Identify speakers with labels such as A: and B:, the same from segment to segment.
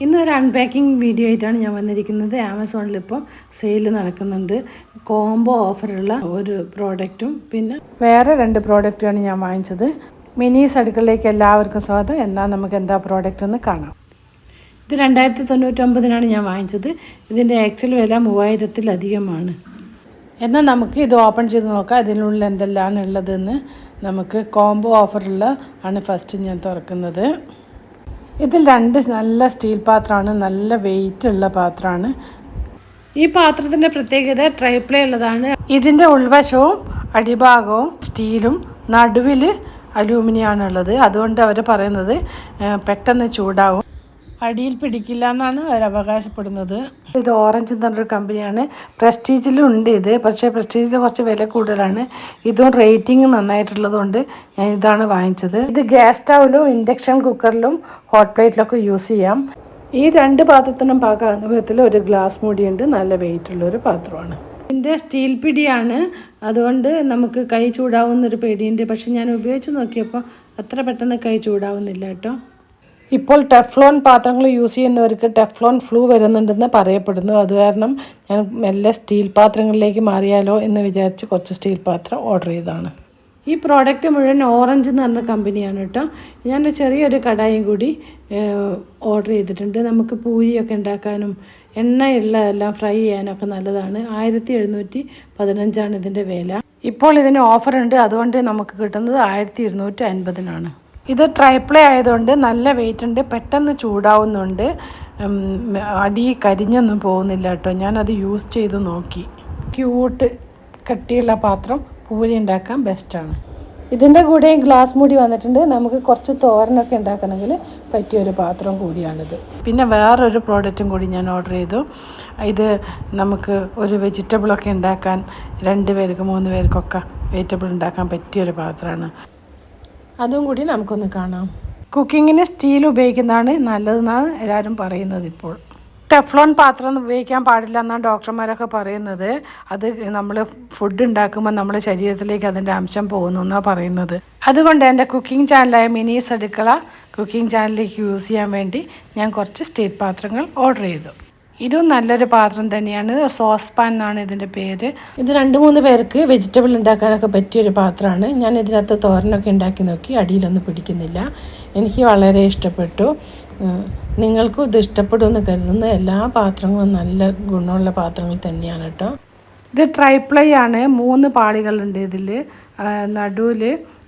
A: ഇന്ന് ഒരു unpacking video ആയിട്ടാണ് ഞാൻ വന്നിരിക്കുന്നത്. ആമസോണിൽ ഇപ്പോൾ സെയിൽ നടക്കുന്നുണ്ട്. കോംബോ ഓഫറുള്ള ഒരു പ്രോഡക്റ്റും പിന്നെ വേറെ രണ്ട് പ്രോഡക്റ്റുമാണ് ഞാൻ വാങ്ങിച്ചത്. മിനീസ് അടുക്കളയിലേക്ക് എല്ലാവർക്കും സ്വാഗതം. എന്നാൽ നമുക്ക് എന്താ പ്രോഡക്റ്റ് എന്ന് കാണാം. ഇത് രണ്ടായിരത്തി തൊണ്ണൂറ്റൊമ്പതിനാണ് ഞാൻ വാങ്ങിച്ചത്. ഇതിന്റെ ആക്ച്വൽ വില മൂവായിരത്തിലധികമാണ്. എന്നാൽ നമുക്ക് ഇത് ഓപ്പൺ ചെയ്ത് നോക്കാം. ഇതിനുള്ളിൽ എന്തെല്ലാം ഉള്ളതെന്ന് നമുക്ക് കോംബോ ഓഫറുള്ള ആണ് ഫസ്റ്റ് ഞാൻ തുറക്കുന്നത്. ഇതിൽ രണ്ട് നല്ല സ്റ്റീൽ പാത്രമാണ് നല്ല വെയിറ്റ് ഉള്ള പാത്രമാണ്. ഈ പാത്രത്തിന്റെ പ്രത്യേകത ട്രൈപ്ലേ ഉള്ളതാണ്. ഇതിന്റെ ഉൾവശവും അടിഭാഗവും സ്റ്റീലും നടുവിൽ അലൂമിനിയമാണുള്ളത് അതുകൊണ്ട് അവർ പറയുന്നത് പെട്ടെന്ന് ചൂടാവും. അടിയിൽ പിടിക്കില്ല എന്നാണ് അവർ അവകാശപ്പെടുന്നത്. ഇത് ഓറഞ്ച് എന്ന് പറഞ്ഞൊരു കമ്പനിയാണ്. പ്രസ്റ്റീജിലും ഉണ്ട് ഇത്. പക്ഷേ പ്രസ്റ്റീജിൽ കുറച്ച് വില കൂടുതലാണ്. ഇതും റേറ്റിംഗ് നന്നായിട്ടുള്ളതുകൊണ്ട് ഞാൻ ഇതാണ് വാങ്ങിച്ചത്. ഇത് ഗ്യാസ് സ്റ്റൗവിലും ഇൻഡക്ഷൻ കുക്കറിലും ഹോട്ട് പ്ലേറ്റിലൊക്കെ യൂസ് ചെയ്യാം. ഈ രണ്ട് പാത്രത്തിനും പാകാവുന്ന വിധത്തിൽ ഒരു ഗ്ലാസ് മൂടിയുണ്ട്. നല്ല വെയിറ്റ് ഉള്ള ഒരു പാത്രമാണ്. ഇതിന്റെ സ്റ്റീൽ പിടിയാണ്. അതുകൊണ്ട് നമുക്ക് കൈ ചൂടാവുന്നൊരു പേടിയുണ്ട്. പക്ഷെ ഞാൻ ഉപയോഗിച്ച് നോക്കിയപ്പോൾ അത്ര പെട്ടെന്ന് കൈ ചൂടാവുന്നില്ല കേട്ടോ. ഇപ്പോൾ ടെഫ്ലോൺ പാത്രങ്ങൾ യൂസ് ചെയ്യുന്നവർക്ക് ടെഫ്ലോൺ ഫ്ലൂ വരുന്നുണ്ടെന്ന് പറയപ്പെടുന്നു. അത് കാരണം ഞാൻ മെല്ലെ സ്റ്റീൽ പാത്രങ്ങളിലേക്ക് മാറിയാലോ എന്ന് വിചാരിച്ച് കുറച്ച് സ്റ്റീൽ പാത്രം ഓർഡർ ചെയ്തതാണ്. ഈ പ്രോഡക്റ്റ് മുഴുവൻ ഓറഞ്ച് എന്ന് പറഞ്ഞ കമ്പനിയാണ് കേട്ടോ. ഞാൻ ചെറിയൊരു കടായും കൂടി ഓർഡർ ചെയ്തിട്ടുണ്ട്. നമുക്ക് പൂരിയൊക്കെ ഉണ്ടാക്കാനും എണ്ണയുള്ളതെല്ലാം ഫ്രൈ ചെയ്യാനൊക്കെ നല്ലതാണ്. ആയിരത്തി എഴുന്നൂറ്റി പതിനഞ്ചാണ് ഇതിന്റെ വില. ഇപ്പോൾ ഇതിന് ഓഫറുണ്ട്. അതുകൊണ്ട് നമുക്ക് കിട്ടുന്നത് ആയിരത്തി ഇരുന്നൂറ്റി അൻപതിനാണ് ഇത് ട്രൈപ്ലേ ആയതുകൊണ്ട് നല്ല വെയിറ്റ് ഉണ്ട് പെട്ടെന്ന് ചൂടാവുന്നുണ്ട്. അടി കരിഞ്ഞൊന്നും പോകുന്നില്ല കേട്ടോ. ഞാനത് യൂസ് ചെയ്ത് നോക്കി. ക്യൂട്ട് കട്ടിയുള്ള പാത്രം പൂരി ഉണ്ടാക്കാൻ ബെസ്റ്റാണ് ഇതിന്റെ കൂടെ ഗ്ലാസ് മൂടി വന്നിട്ടുണ്ട്. നമുക്ക് കുറച്ച് തോരനൊക്കെ ഉണ്ടാക്കണമെങ്കിൽ പറ്റിയൊരു പാത്രം കൂടിയാണിത്. പിന്നെ വേറൊരു പ്രോഡക്റ്റും കൂടി ഞാൻ ഓർഡർ ചെയ്തു. ഇത് നമുക്ക് ഒരു വെജിറ്റബിളൊക്കെ ഉണ്ടാക്കാൻ രണ്ട് പേർക്ക് മൂന്ന് പേർക്കൊക്കെ വെജിറ്റബിൾ ഉണ്ടാക്കാൻ പറ്റിയൊരു പാത്രമാണ്. അതും കൂടി നമുക്കൊന്ന് കാണാം. കുക്കിങ്ങിന് സ്റ്റീൽ ഉപയോഗിക്കുന്നതാണ് നല്ലതെന്നാണ് എല്ലാവരും പറയുന്നത് ഇപ്പോൾ. ടെഫ്ലോൺ പാത്രം ഉപയോഗിക്കാൻ പാടില്ല എന്നാണ് ഡോക്ടർമാരൊക്കെ പറയുന്നത്. അത് നമ്മൾ ഫുഡ് ഉണ്ടാക്കുമ്പോൾ നമ്മുടെ ശരീരത്തിലേക്ക് അതിന്റെ അംശം പോകുന്നു എന്നാണ് പറയുന്നത്. അതുകൊണ്ട് എന്റെ കുക്കിംഗ് ചാനലായ മിനി അടുക്കള കുക്കിംഗ് ചാനലിലേക്ക് യൂസ് ചെയ്യാൻ വേണ്ടി ഞാൻ കുറച്ച് സ്റ്റീൽ പാത്രങ്ങൾ ഓർഡർ ചെയ്തു. ഇതും നല്ലൊരു പാത്രം തന്നെയാണ്. സോസ് പാൻ എന്നാണ് ഇതിന്റെ പേര്. ഇത് രണ്ട് മൂന്ന് പേർക്ക് വെജിറ്റബിൾ ഉണ്ടാക്കാനൊക്കെ പറ്റിയൊരു പാത്രമാണ്. ഞാൻ ഇതിനകത്ത് തോരനൊക്കെ ഉണ്ടാക്കി നോക്കി അടിയിലൊന്നും പിടിക്കുന്നില്ല. എനിക്ക് വളരെ ഇഷ്ടപ്പെട്ടു. നിങ്ങൾക്കും ഇത് ഇഷ്ടപ്പെടുമെന്ന് കരുതുന്ന എല്ലാ പാത്രങ്ങളും നല്ല ഗുണമുള്ള പാത്രങ്ങൾ തന്നെയാണ് കേട്ടോ. ഇത് ട്രൈപ്ലൈ ആണ്. മൂന്ന് പാളികളുണ്ട് ഇതിൽ നടുവിൽ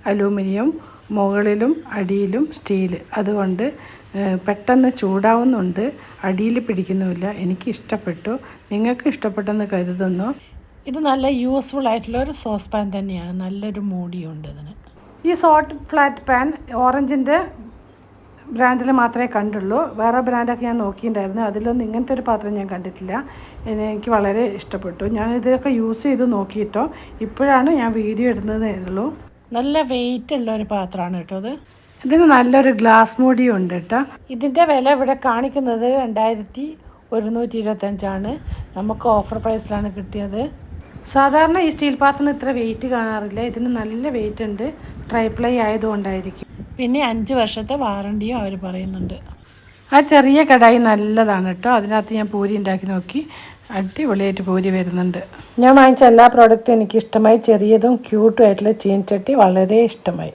A: അലൂമിനിയം മുകളിലും അടിയിലും സ്റ്റീൽ അതുകൊണ്ട് പെട്ടെന്ന് ചൂടാവുന്നുണ്ട്. അടിയിൽ പിടിക്കുന്നുമില്ല. എനിക്ക് ഇഷ്ടപ്പെട്ടു. നിങ്ങൾക്ക് ഇഷ്ടപ്പെട്ടെന്ന് കരുതുന്നു. ഇത് നല്ല യൂസ്ഫുൾ ആയിട്ടുള്ള ഒരു സോസ് പാൻ തന്നെയാണ്. നല്ലൊരു മൂടിയുണ്ട് ഇതിന്. ഈ സോട്ട് ഫ്ലാറ്റ് പാൻ ഓറഞ്ചിന്റെ ബ്രാൻഡിൽ മാത്രമേ കണ്ടുള്ളൂ. വേറെ ബ്രാൻഡൊക്കെ ഞാൻ നോക്കിയിട്ടുണ്ടായിരുന്നു. അതിലൊന്നും ഇങ്ങനത്തെ ഒരു പാത്രം ഞാൻ കണ്ടിട്ടില്ല. എനിക്ക് വളരെ ഇഷ്ടപ്പെട്ടു. ഞാൻ ഇതൊക്കെ യൂസ് ചെയ്ത് നോക്കിയിട്ടോ. ഇപ്പോഴാണ് ഞാൻ വീഡിയോ ഇടുന്നതേ ഉള്ളൂ. നല്ല വെയിറ്റ് ഉള്ള ഒരു പാത്രമാണ് കേട്ടോ അത്. ഇതിന് നല്ലൊരു ഗ്ലാസ് മൂടിയും ഉണ്ട് കേട്ടോ. ഇതിന്റെ വില ഇവിടെ കാണിക്കുന്നത് രണ്ടായിരത്തി ഒരുന്നൂറ്റി ഇരുപത്തഞ്ചാണ് നമുക്ക് ഓഫർ പ്രൈസിലാണ് കിട്ടിയത്. സാധാരണ ഈ സ്റ്റീൽ പാത്രത്തിന് ഇത്ര വെയിറ്റ് കാണാറില്ല. ഇതിന് നല്ല വെയിറ്റ് ഉണ്ട്. ട്രൈപ്ലൈ ആയതുകൊണ്ടായിരിക്കും. പിന്നെ അഞ്ച് വർഷത്തെ വാറണ്ടിയും അവർ പറയുന്നുണ്ട്. ആ ചെറിയ കടായി നല്ലതാണ് കേട്ടോ. അതിനകത്ത് ഞാൻ പൂരി ഉണ്ടാക്കി നോക്കി. അടിപൊളിയായിട്ട് പൂരി വരുന്നുണ്ട്. ഞാൻ വാങ്ങിച്ച എല്ലാ പ്രോഡക്റ്റും എനിക്ക് ഇഷ്ടമായി. ചെറിയതും ക്യൂട്ടും ആയിട്ടുള്ള ചീനച്ചട്ടി വളരെ ഇഷ്ടമായി.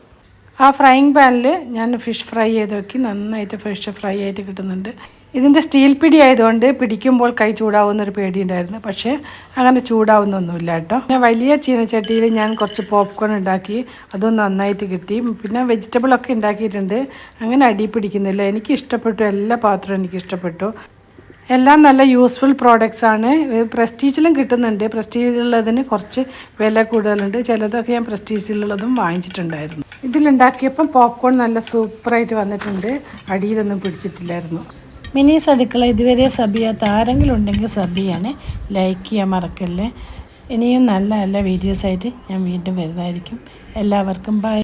A: ആ ഫ്രൈയിങ് പാനിൽ ഞാൻ ഫിഷ് ഫ്രൈ ചെയ്ത് നോക്കി നന്നായിട്ട് ഫ്രഷ് ഫ്രൈ ആയിട്ട് കിട്ടുന്നുണ്ട്. ഇതിന്റെ സ്റ്റീൽ പിടി ആയതുകൊണ്ട് പിടിക്കുമ്പോൾ കൈ ചൂടാവുന്നൊരു പേടിയുണ്ടായിരുന്നു. പക്ഷേ അങ്ങനെ ചൂടാവുന്നൊന്നുമില്ല കേട്ടോ. ഞാൻ വലിയ ചീനച്ചട്ടിയിൽ ഞാൻ കുറച്ച് പോപ്കോൺ ഉണ്ടാക്കി അതും നന്നായിട്ട് കിട്ടി. പിന്നെ വെജിറ്റബിളൊക്കെ ഉണ്ടാക്കിയിട്ടുണ്ട്. അങ്ങനെ അടി പിടിക്കുന്നില്ല. എനിക്ക് ഇഷ്ടപ്പെട്ടു. എല്ലാ പാത്രവും എനിക്ക് ഇഷ്ടപ്പെട്ടു. എല്ലാം നല്ല യൂസ്ഫുൾ പ്രോഡക്റ്റ്സ് ആണ്. പ്രസ്റ്റീജിലും കിട്ടുന്നുണ്ട്. പ്രസ്റ്റീജിലുള്ളതിന് കുറച്ച് വില കൂടുതലുണ്ട്. ചിലതൊക്കെ ഞാൻ പ്രസ്റ്റീജിലുള്ളതും വാങ്ങിച്ചിട്ടുണ്ടായിരുന്നു. ഇതിലുണ്ടാക്കിയപ്പം പോപ്കോൺ നല്ല സൂപ്പറായിട്ട് വന്നിട്ടുണ്ട്. അടിയിലൊന്നും പിടിച്ചിട്ടില്ലായിരുന്നു. മിനീസ് അടുക്കള ഇതുവരെ സബ് ചെയ്യാത്ത ആരെങ്കിലും ഉണ്ടെങ്കിൽ സബ് ചെയ്യണേ ലൈക്ക് ചെയ്യാൻ മറക്കല്ലേ. ഇനിയും നല്ല നല്ല വീഡിയോസായിട്ട് ഞാൻ വീണ്ടും വരുന്നതായിരിക്കും. എല്ലാവർക്കും ബൈ